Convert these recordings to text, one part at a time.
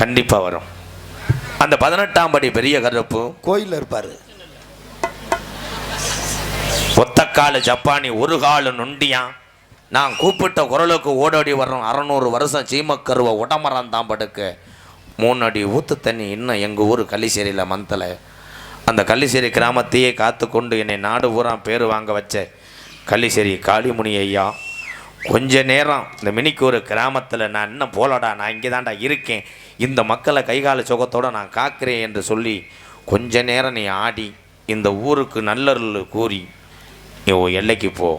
கண்டிப்பா வரும். அந்த பதினெட்டாம் படி பெரிய கருப்பு. கோயில்ல இருப்பாரு. ஒத்தக்கால ஜப்பானி ஒரு கால நொண்டியான் நான் கூப்பிட்ட குரலுக்கு ஓடோடி வர்றோம். அறநூறு வருஷம் சீமக்கருவை உடமரம் தான் படுக்க. மூணு அடி ஊத்து தண்ணி இன்னும் எங்கள் ஊர் கள்ளிசேரியில் மந்தலை. அந்த கள்ளிசேரி கிராமத்தையே காத்து கொண்டு என்னை நாடு பூரா பேர் வாங்க வச்ச கள்ளிசேரி காளிமுனி ஐயா கொஞ்ச நேரம் இந்த மினிக்கூர் கிராமத்தில் நான் இன்னும் போலடா நான் இங்கே தான்டா இருக்கேன். இந்த மக்களை கைகால சுகத்தோடு நான் காக்கிறேன் என்று சொல்லி கொஞ்ச நேரம் நீ ஆடி இந்த ஊருக்கு நல்லருள் கூறி நீ உன் எல்லைக்கு போ.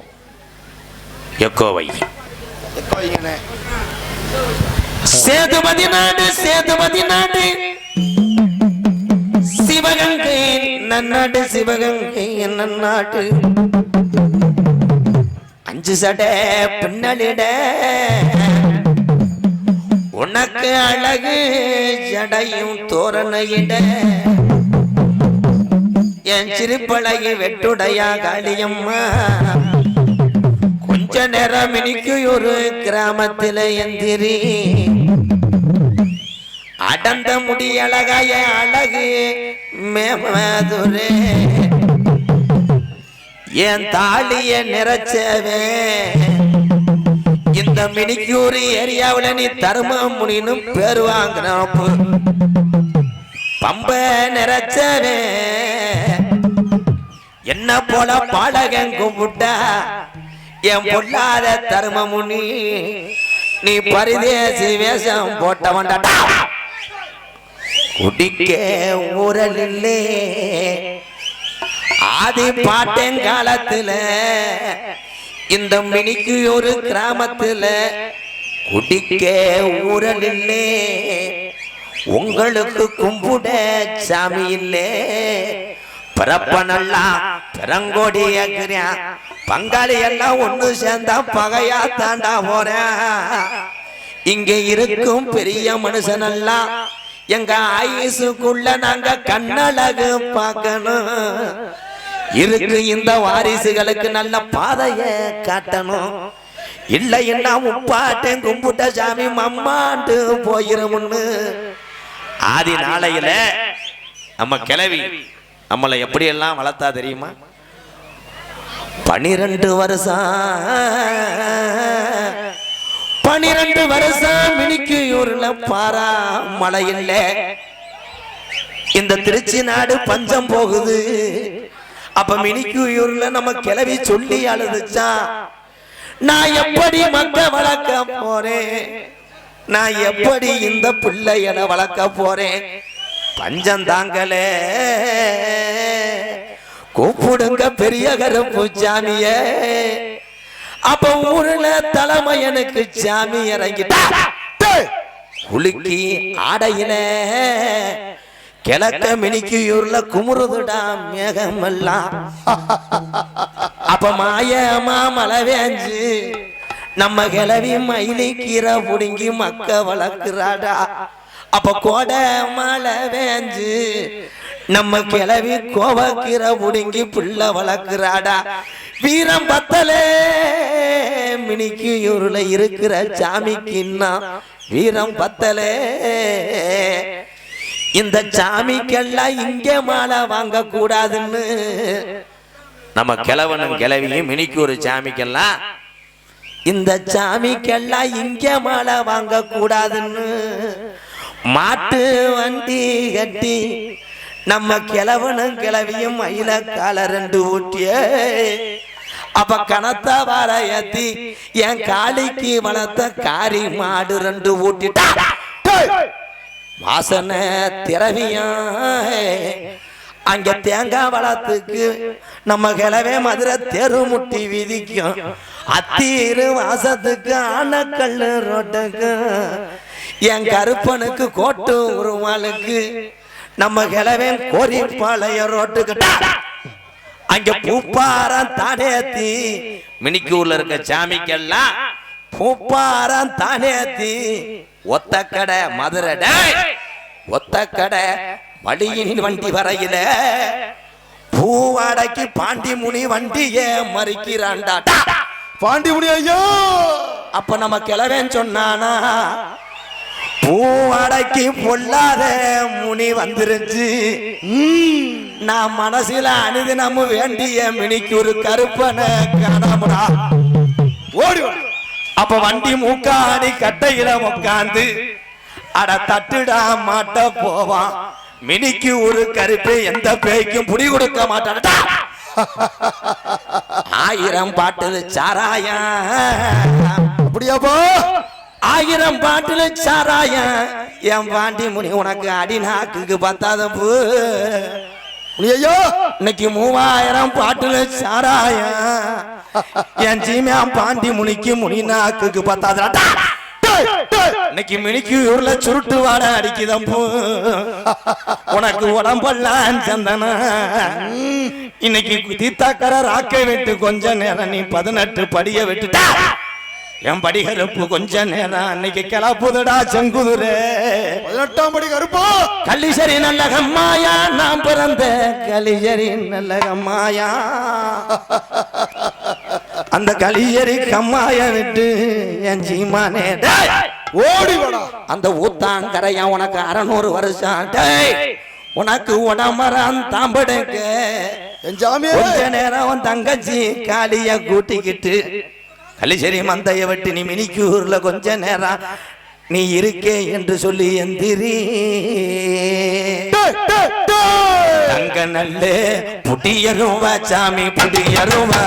எக்கோவை. சேதுபதி நாடு சேதுபதி நாடு. சிவகங்கை நன்னாடு சிவகங்கை நன்னாடு அஞ்சு சடை பின்னலிட. உனக்கு அழகு ஜடையும் தோரணையிட. என் சிறுப்பழகி வெட்டுடையா காளியம்மா. கொஞ்ச நேரம் இன்னைக்கு ஒரு கிராமத்துல எந்திரி. அடந்த முடி அழகாய அழகு மேமதுரே என் தாலிய நிறைச்சவே. இந்த மினிக்கூர் ஏரியாவுல நீ தரும முனின்னு பேர் வாங்கினப்பு பம்ப நிறைச்சவே. என்ன போல பாடகன் கும்பிட்டா? என் பொல்லாத தருமமுனி நீ பரிதேசி வேஷம் போட்டவன்டா. குடிக்க ஊரலில்லே ஆதி பாட்டங்காலத்துல இந்த மினிக்கு ஒரு கிராமத்துல குடிக்க ஊரலில்லே. உங்களுக்கு கும்பிட சாமி இல்லே. பிறப்பனெல்லாம் பிறங்கோடி ஏக்குறேன் பங்காளி எல்லாம் ஒண்ணு சேர்ந்தா பகையா தாண்டா போறேன் இங்க இருக்கும் பெரிய மனுஷனெல்லாம் எங்க ஆயுசுக்குள்ள நாங்க கண்ணழகு பார்க்கணும். இருக்கு இந்த வாரிசுகளுக்கு நல்ல பாதைய காட்டணும். இல்லைன்னா உப்பாட்டையும் கும்பிட்ட சாமி மம்மாண்டு போயிருமுன்னு ஆதி நாளையில நம்ம கிளவி நம்மளை எப்படியெல்லாம் வளர்த்தா தெரியுமா? பனிரெண்டு வருஷம். பனிரெண்டு வருஷம் மினிக்கு ஊர்ல பாரா மழை இல்லை. இந்த திருச்சி நாடு பஞ்சம் போகுது. அப்ப மினிக்கு ஊர்ல நம்ம கிளவி சொல்லி அழுதுச்சான் நான் எப்படி மக்க வளர்க்க போறேன்? நான் எப்படி இந்த பிள்ளைகளை வளர்க்க போறேன்? பஞ்சம் தாங்களே. கூப்பிடுங்க பெரிய கருப்பு சாமியே அப்ப ஊர்ல தலைமையனுக்கு சாமி இறங்கிட்டா? குலுக்கி ஆடையில. கிழக்க மினிக்கியூர்ல குமுறுதுடா மேகமெல்லாம். அப்ப மாயமா மழை வேஞ்சு நம்ம கிளவி மயிலி கீரை புடுங்கி மக்க வளர்க்குறாடா. அப்ப கோடை மழை வேஞ்சு நம்ம கிளவி கோவக்கீரை புடுங்கி புள்ள வளர்க்குறாடா. வீரம் பத்தலே மினிக்கியூர்ல இருக்கிற சாமிக்குன்னா வீரம் பத்தலே. இந்த சாமிக்கெல்லாம் இங்கே மாலை வாங்க கூடாதுன்னு நம்ம கிழவனும் கிளவியும் மினிக்கு ஒரு சாமிக்கெல்லாம். இந்த சாமிக்கெல்லாம் இங்கே மாலை வாங்க கூடாதுன்னு மாட்டு வண்டி கட்டி நம்ம கிழவனும் கிளவியும் மயில கால ரெண்டு ஊட்டிய. அப்ப கனத்த வார ஏத்தி என் காளிக்கு வளர்த்த காரி மாடு ரெண்டு ஊட்டிட்டா. வாசனை திரவியம் அங்க தேங்காய் வளத்துக்கு நம்ம கிளவே மதுரை தெரு முட்டி விதிக்கும். அத்தீரு வாசத்துக்கு ஆனக்கல்லு ரோட்டுக்கு. என் கருப்பனுக்கு கோட்டு உருவாளுக்கு. நம்ம கிளவே கோரிப்பாளைய ரோட்டுக்கு. அங்க பூப்பாரம் தானேத்தி மினிக்கூர்ல இருக்க சாமிக்கெல்லாம் பூப்பாரம் தானேத்தி ஒத்த கடை மதுரை. ஒத்த கடை வழியின் வண்டி வரையில. பூவாடைக்கு பாண்டிமுனி வண்டியே மறிக்கிறான்டா. பாண்டிமுனி ஐயோ! அப்ப நம்ம கிளவேன் சொன்னானா பூவடைக்கு பொல்லாத முனி வந்துருச்சு. நான் மனசுல அணிது நம்ம வேண்டிய மினிக்கு ஒரு கருப்பனை காணாமடா. ஓடி. அப்ப வண்டி முக்காடி கட்டையில உட்காந்து அட தட்டுடா மாட்ட போவான். மினிக்கு ஒரு கருப்பு எந்த பேய்க்கும் புடி கொடுக்க மாட்டான. ஆயிரம் பாட்டுல சாராயம். அப்படியாப்போ ஆயிரம் பாட்டுல சாராயம். என் பாண்டி முனி உனக்கு அடி நாக்குக்கு பத்தாத பூ ஐயோ! இன்னைக்கு மூவாயிரம் பாட்டுல சாராயம். என் சீமியா பாண்டி முனிக்கு முனிநாக்கு பத்தாதா இன்னைக்கு மினிக்கு ஊர்ல சுருட்டு வாட அடிக்குதப்போ உனக்கு உடம்பெல்லாம் சந்தனா. இன்னைக்கு தீத்தாக்கர ராக்கை விட்டு கொஞ்ச நேரம் நீ பதினெட்டு படிய விட்டுட்டா என் படி கருப்பு கொஞ்ச நேரம் அன்னைக்கு கிளப்புதடா செங்குதுரே. பதினெட்டாம் படி கருப்பா. கலிசரி நல்ல கம்மாயா நான் பிறந்த கலிசரி நல்ல கம்மாயா அந்த கலிசரி கம்மாய விட்டு என் ஜீமானே ஓடி அந்த ஊத்தாங்கரையா உனக்கு அறநூறு வருஷம் டேய் உனக்கு உடமரம் தாம்படுங்க கொஞ்ச நேரம் தங்கச்சி காளிய கூட்டிக்கிட்டு கலிசரி மந்தைய வெட்டி நீ மினிக்கூர்ல கொஞ்ச நேரம் நீ இருக்கே என்று சொல்லி எந்திரி. தங்க நல்ல புட்டியருவா சாமி புட்டியருவா.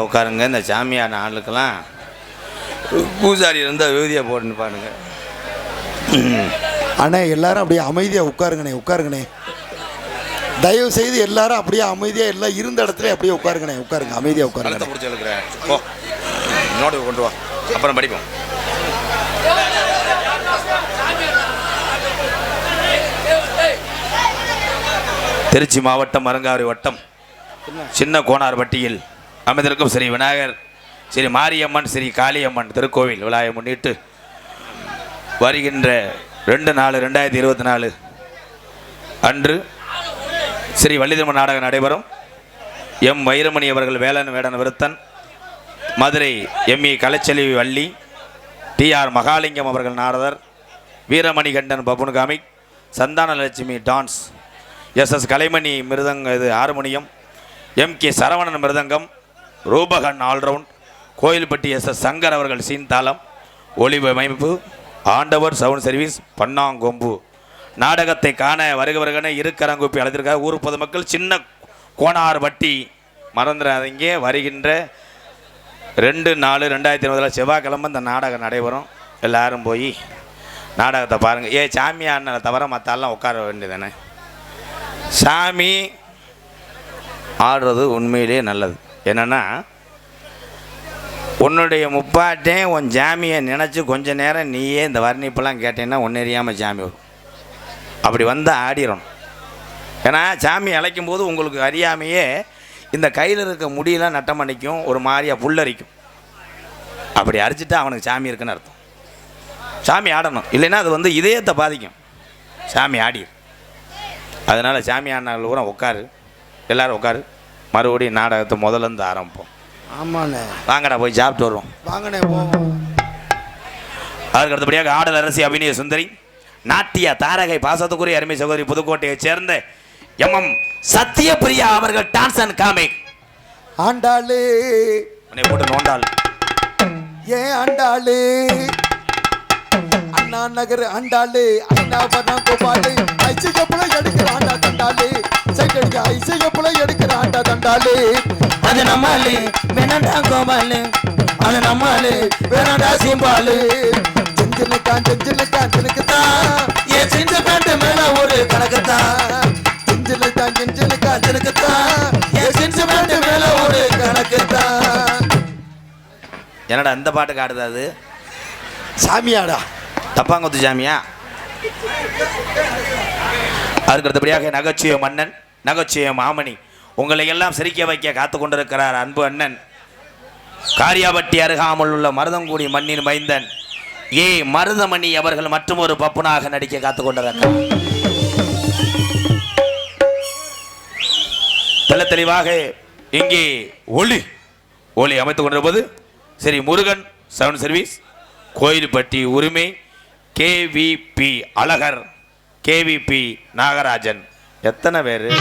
அமைதியாக உட்காருங்க இந்த சாமியான ஆளுக்கெல்லாம் பூசாரி இருந்தால் விகுதியாக போடணும் பாருங்க. அண்ணே எல்லாரும் அப்படியே அமைதியாக உட்காருங்கண்ணே உட்காருங்கண்ணே. தயவு செய்து எல்லாரும் அப்படியே அமைதியாக எல்லாம் இருந்த இடத்துல அப்படியே உட்காருங்கண்ணே உட்காருங்க அமைதியாக உட்காருங்க. பிடிச்சி இருக்கிறேன் ஓ கொண்டு வா. அப்புறம் படிப்போம். திருச்சி மாவட்டம் அருங்காரி வட்டம் சின்ன கோனார்பட்டியில் அமைந்திருக்கும் ஸ்ரீ விநாயகர் ஸ்ரீ மாரியம்மன் ஸ்ரீ காளியம்மன் திருக்கோவில் விழாவை முன்னிட்டு வருகின்ற ரெண்டு நாலு ரெண்டாயிரத்தி இருபத்தி நாலு அன்று ஸ்ரீ வள்ளிதர்ம நாடகம் நடைபெறும். எம் வைரமணி அவர்கள் வேலன் வேடன் விருத்தன் மதுரை எம்இ கலைச்செல்வி வள்ளி டிஆர் மகாலிங்கம் அவர்கள் நாரதர் Veeramanikandan buffoon comic Santhanalakshmi dance S S Kalaimani மிருதங்க இது harmonium M K Saravanan mridangam Rupagan all round Kovilpatti S S Shankar அவர்கள் சீன்தாளம் ஒளிவமைப்பு ஆண்டவர் சவுண்ட் சர்வீஸ் பன்னாங்கொம்பு நாடகத்தை காண வருகவர்களென இருக்கரங்குப்பி அழைத்திருக்கார் ஊர் பொதுமக்கள் சின்ன கோணார் வட்டி. மறந்துடாதீங்க வருகின்ற ரெண்டு நாலு ரெண்டாயிரத்தி இருபதில் செவ்வாய்க்கிழமை இந்த நாடகம் நடைபெறும். எல்லாரும் போய் நாடகத்தை பாருங்கள் ஏ சாமி அண்ணனை தவிர மற்றாலாம் உட்கார வேண்டியதானே சாமி ஆடுறது உண்மையிலேயே நல்லது. என்னென்னா உன்னுடைய முப்பாட்டே உன் ஜாமியை நினச்சி கொஞ்ச நேரம் நீயே இந்த வர்ணிப்பெல்லாம் கேட்டேன்னா ஒன்றறியாமல் ஜாமி வரும். அப்படி வந்தால் ஆடிடணும் ஏன்னா சாமி அழைக்கும் போது உங்களுக்கு அறியாமையே இந்த கையில் இருக்க முடியெல்லாம் நட்டம் அணிக்கும் ஒரு மாதிரியாக புல்லரிக்கும். அப்படி அரிச்சிட்டா அவனுக்கு சாமி இருக்குன்னு அர்த்தம். சாமி ஆடணும். இல்லைன்னா அது வந்து இதயத்தை பாதிக்கும். சாமி ஆடி அதனால் சாமி ஆடினார்கள் கூட உட்காரு. எல்லோரும் உட்காரு. மறுபடியும் நாடகத்தை முதல்ல இருந்து ஆரம்பிப்போம். ஆமாண்ணே. வாங்கடா போய் சாப்பிட்டு வருவோம். வாங்கண்ணே போவோம். அதற்கு அடுத்தபடியாக ஆடல் அரசி அபிநய சுந்தரி நாட்டிய தாரகை பாசத்துக்குரிய அருமை சகோதரி புதுக்கோட்டையைச் சேர்ந்த எம்எம் சத்யபிரியா அவர்கள் டான்ஸ் அண்ட் காமிக். ஆண்டாளு. உன்னை போட்டு நோண்டாள். ஏன் ஆண்டாளு? அண்ணா நகர் ஆண்டாளு. அண்ணா பண்ணா கோபாலு ஐசிகப்புல எடுக்கிற ஆண்டா தண்டாளு. சைட் அடிக்க ஐசிகப்புல எடுக்கிற ஆண்டா தண்டாளு. அது நம்மாலு வேணாண்டா கோபாலு. அது நம்மாலு வேணாண்டா சிம்பாலு. செஞ்சிலுக்கான் செஞ்சிலுக்கான் செனுக்குத்தான் என் சின்ன பேண்ட் மேல ஒரு கணக்குத்தான். செஞ்சிலுக்கான் செஞ்சிலுக்கான் கணக்குத்தான் என் சின்ன பேண்ட் மேல ஒரு கணக்குத்தான். என்னடா இந்த பாட்டுக்கு ஆடுது அது? சாமியாடா. தப்பாங்குத்து சாமியா? அதுக்கு அடுத்தபடியாக நகைச்சுவை மன்னன் நகைச்சுவை மாமணி உங்களை எல்லாம் சிரிக்க வைக்க காத்து கொண்டிருக்கிறார் அன்பு அண்ணன். காரியாபட்டி அருகாமல் உள்ள மருதங்குடி மண்ணின் மைந்தன் ஏ மருதமணி அவர்கள் மற்றும் ஒரு பப்புனாக நடிக்க காத்து கொண்டிருக்கிறார் தெள்ள தெளிவாக இங்கே ஒளி ஒளி அமைத்துக் கொண்டிருப்பது சரி முருகன் சவுண்ட் சர்வீஸ் கோயில்பட்டி உரிமை கேவிபி அழகர். கேவிபி நாகராஜன். எத்தனை பேர்?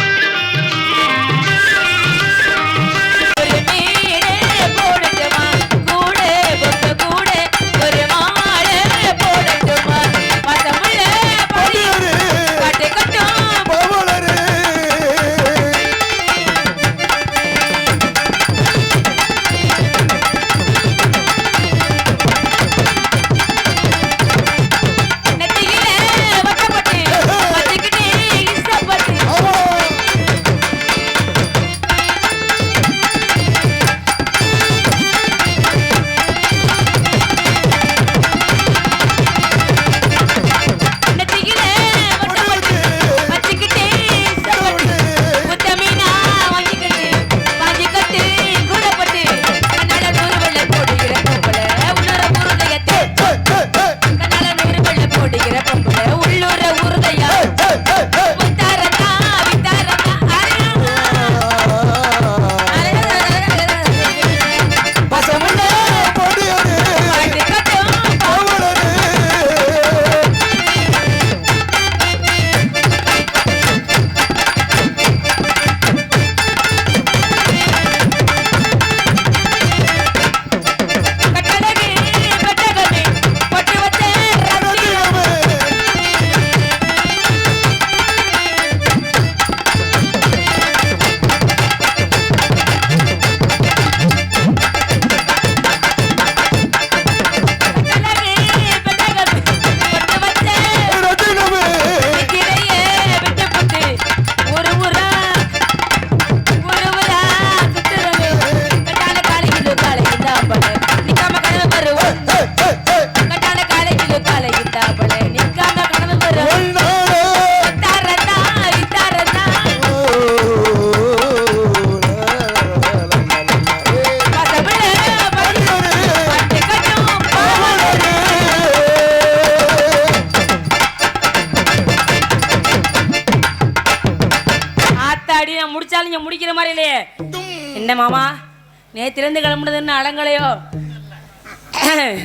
அடங்கலையோ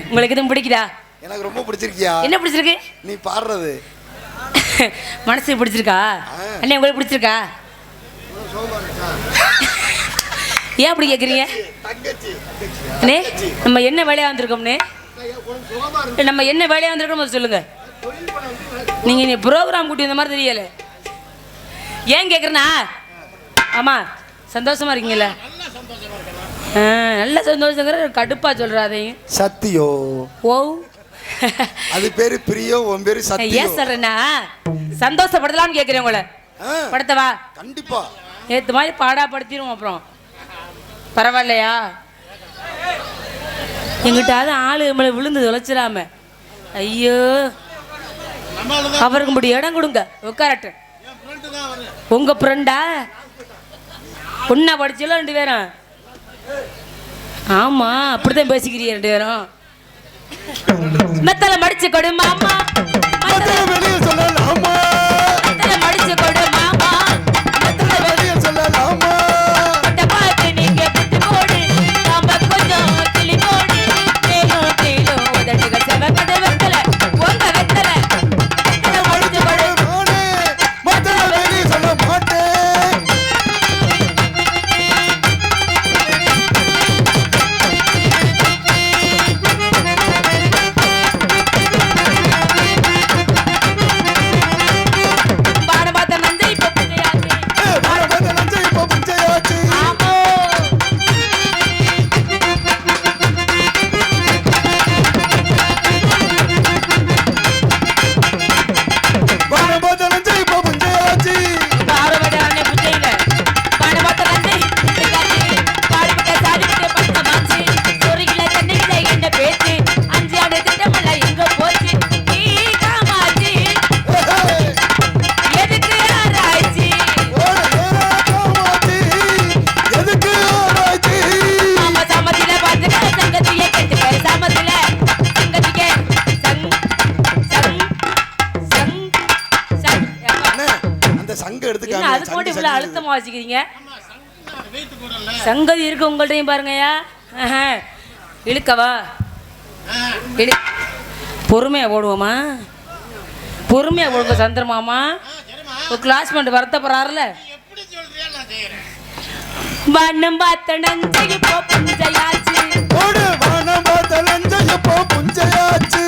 உங்களுக்கு எதுவும் பிடிக்குதா? எனக்கு ரொம்ப பிடிச்சிருக்கியா? என்ன பிடிச்சிருக்கு? நீ பாடுறது. மனசுக்கு பிடிச்சிருக்கா? அண்ணே உங்களுக்கு பிடிச்சிருக்கா? ஏன் அப்படி கேட்குறீங்க அண்ணே நம்ம என்ன வேலையாக வந்திருக்கோம்னே? நம்ம என்ன வேலையாக வந்திருக்கோம் சொல்லுங்க. நீங்க நீ ப்ரோக்ராம் கூட்டி இந்த மாதிரி தெரியல. ஏன் கேட்குறேன்னா ஆமா சந்தோஷமா இருக்கீங்களா நல்ல சந்தோஷங்கிற கடுப்பா சொல்றாதையும் சத்தியோ. ஓ அது பேரு பிரியோ உன் பேரு சத்தியோ. ஏன் சொல்றேன்னா சந்தோஷப்படுத்தலாம்னு கேட்குறேன் உங்களை படுத்தவா? கண்டிப்பா. நேற்று மாதிரி பாடா படுத்திடும் அப்புறம். பரவாயில்லையா? எங்கிட்டாவது ஆளு நம்மளை விழுந்து தொலைச்சிடாம. ஐயோ. அவருக்கு இப்படி இடம் கொடுங்க. உட்காரட்டும் உங்க ஃப்ரெண்டா ஒன்னா படிச்சல ரெண்டு பேரும். ஆமா அப்படித்தான் பேசிக்கிறீங்க ரெண்டு பேரும். மெத்தல மடிச்சு கொடு மாமா. சங்கதி இருக்கு உங்கள்ட்டையும் பாருங்கய்யா. இழுக்கவா? இழு பொறுமையா ஓடுவோமா? பொறுமையா ஓடுங்க சந்திரமாமா ஒரு கிளாஸ்மேட் வருத்தப்படுறாருல வண்ணம் பார்த்த நஞ்சை புஞ்சையாச்சு. ஓடு வானம் பார்த்த நஞ்சை புஞ்சையாச்சு.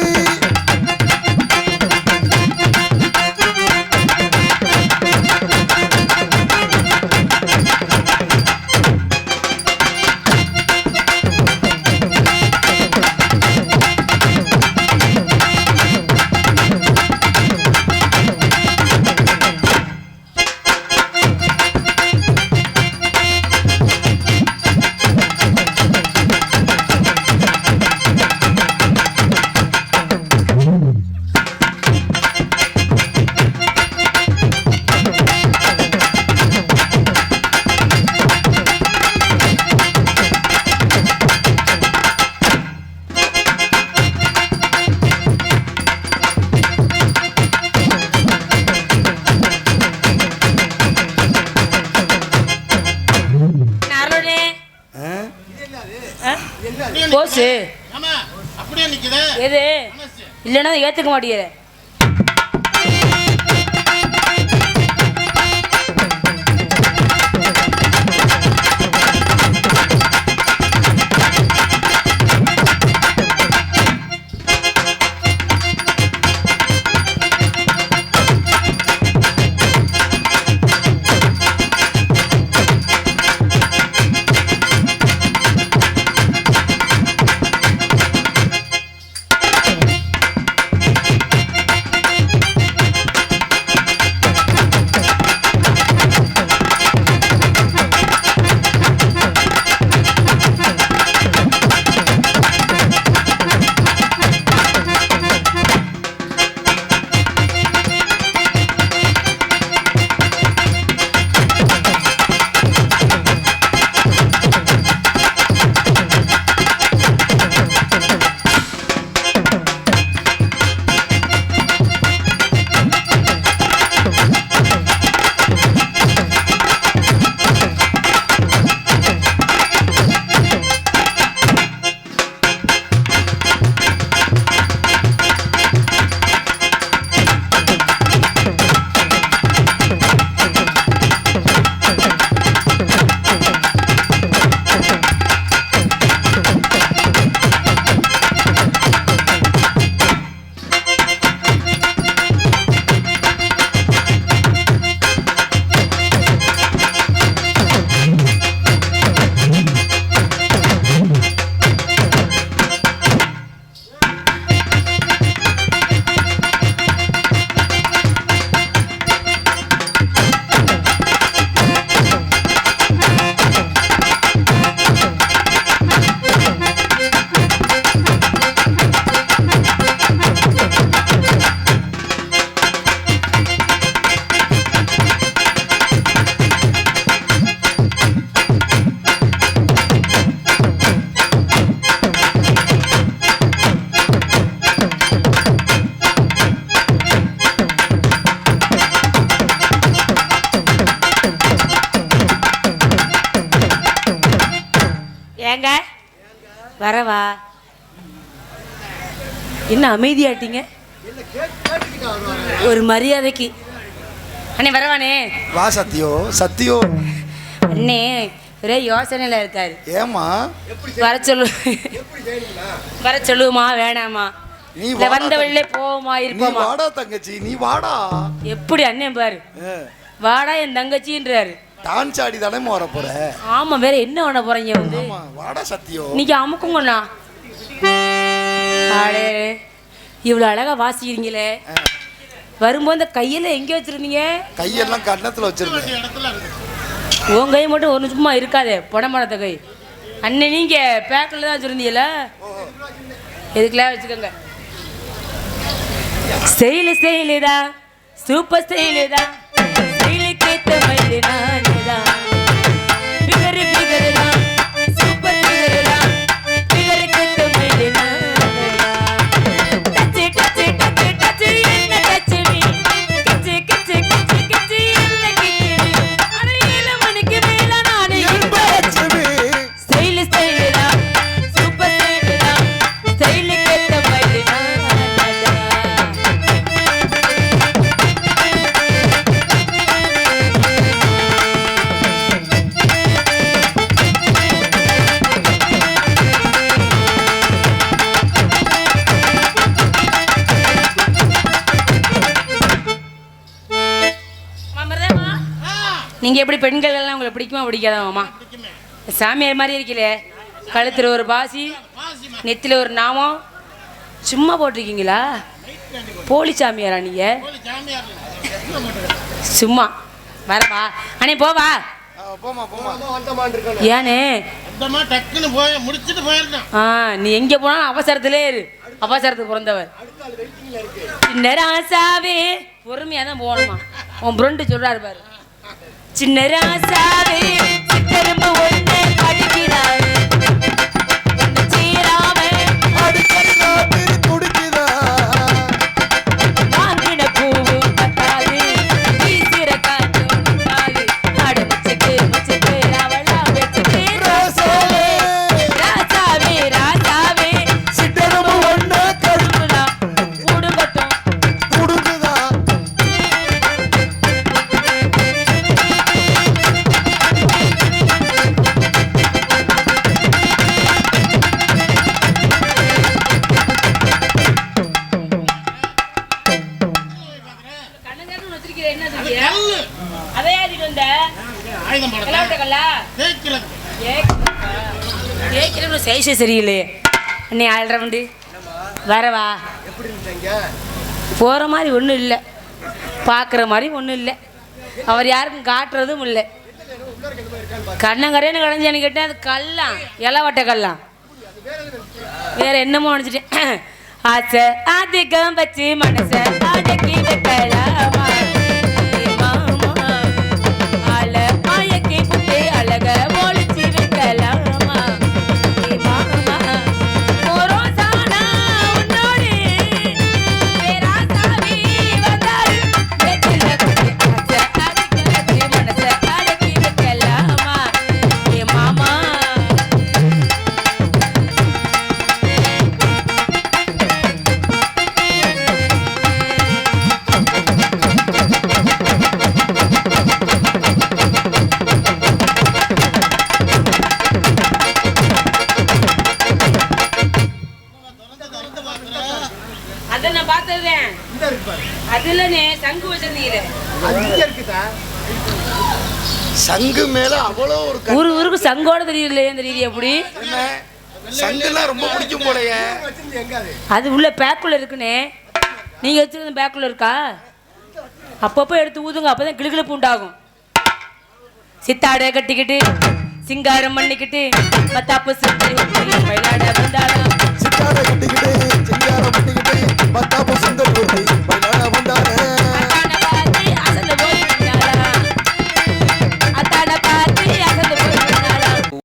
போசு. ஆமா அப்படியே நிக்குது எது? இல்லைன்னா ஏத்துக்க மாட்டேங்குது ஏங்க? வரவா? என்ன அமைதியாட்டீங்க? ஒரு மரியாதைக்கு. அண்ணே வரவானே வா சத்தியோ சத்தியோ அண்ணே ஒரே யோசனையில் இருக்காரு. ஏமா வர சொல்லு. வர சொல்லுவோமா வேணாமா? நீ வந்த வழியிலே போவோமா நீ இருப்போமா? வாடா தங்கச்சி. நீ வாடா. எப்படி அண்ணன் பாரு. வாடா என் தங்கச்சின்றாரு. டான்ஸ் ஆடி தானே வர போற? ஆமா வேற என்ன பண்ண போறீங்க வந்து? வாடா சத்தியோ இன்னைக்கு அமுக்குங்கண்ணா. ஆடே இவ்வளோ அழகா வாசிக்கிறீங்களே. வரும்போது இந்த கையில எங்க வச்சிருந்தீங்க? கையெல்லாம் கன்னத்துல வச்சிருக்கேன் உன் கை மட்டும் ஒரு நிமிஷமா இருக்காதே புடமானத்த கை. அண்ணன் நீங்க பேக்கில் தான் வச்சிருந்தீங்கள எதுக்குலாம் வச்சுக்கோங்க. ஸ்டைலு தான் சூப்பர் ஸ்டைலு தான் ஸ்டைலுக்கு நீங்க எப்படி பெண்கள் எல்லாம் உங்களுக்கு பிடிக்குமா. பிடிக்காதாமாம்மா சாமியார் மாதிரி இருக்கீங்களே. கழுத்துல ஒரு பாசி நெத்தில ஒரு நாமம். சும்மா போட்டிருக்கீங்களா? போலி சாமியாரா நீங்க? சும்மா வரவா அண்ணே போவா. ஏனே? நீ எங்க போனாலும் அவசரத்திலே இரு. அவசரத்துக்கு பிறந்தவர் சின்ன ராசாவே பொறுமையா தான் போகணுமா உன் ஃப்ரெண்டு சொல்றாரு பாரு. சின்ன ராசாவே திரும்ப ஒன்று சரியில்லையே அண்ணே ஆள்ற வண்டி. வரவா? போகிற மாதிரி ஒன்றும் இல்லை. பார்க்குற மாதிரி ஒன்றும் இல்லை. அவர் யாருக்கும் காட்டுறதும் இல்லை. கண்ணங்கரையன்னு கடைஞ்சான்னு கேட்டேன் அது கல்லாம் இலவட்ட கல்லாம் வேற என்னமோ நினச்சிட்டேன். ஆசை ஆதிக்கம் வச்சு மனசை ஆதிக்கி வைக்கலாமா? சங்கு மேல அவ்வளோ ஒரு ஊரு ஊருக்கு சங்கோட தெரியலையே இந்த ரீதி எப்படி? சங்குலாம் ரொம்ப பிடிக்கும் போலயே. அது உள்ள பேக்குள்ள இருக்குனே. நீங்க வச்சிருந்த பேக்குள்ள இருக்கா? அப்பப்போ எடுத்து ஊதுங்க அப்பதான் கிளுகிழப்பு உண்டாகும் சித்தாடை கட்டிக்கிட்டு சிங்காரம் பண்ணிக்கிட்டு மத்தாப்பு சுத்தி விளையாட வந்தாடா சித்தாடை கட்டிக்கிட்டு சிங்காரம் பண்ணிக்கிட்டு மத்தாப்பு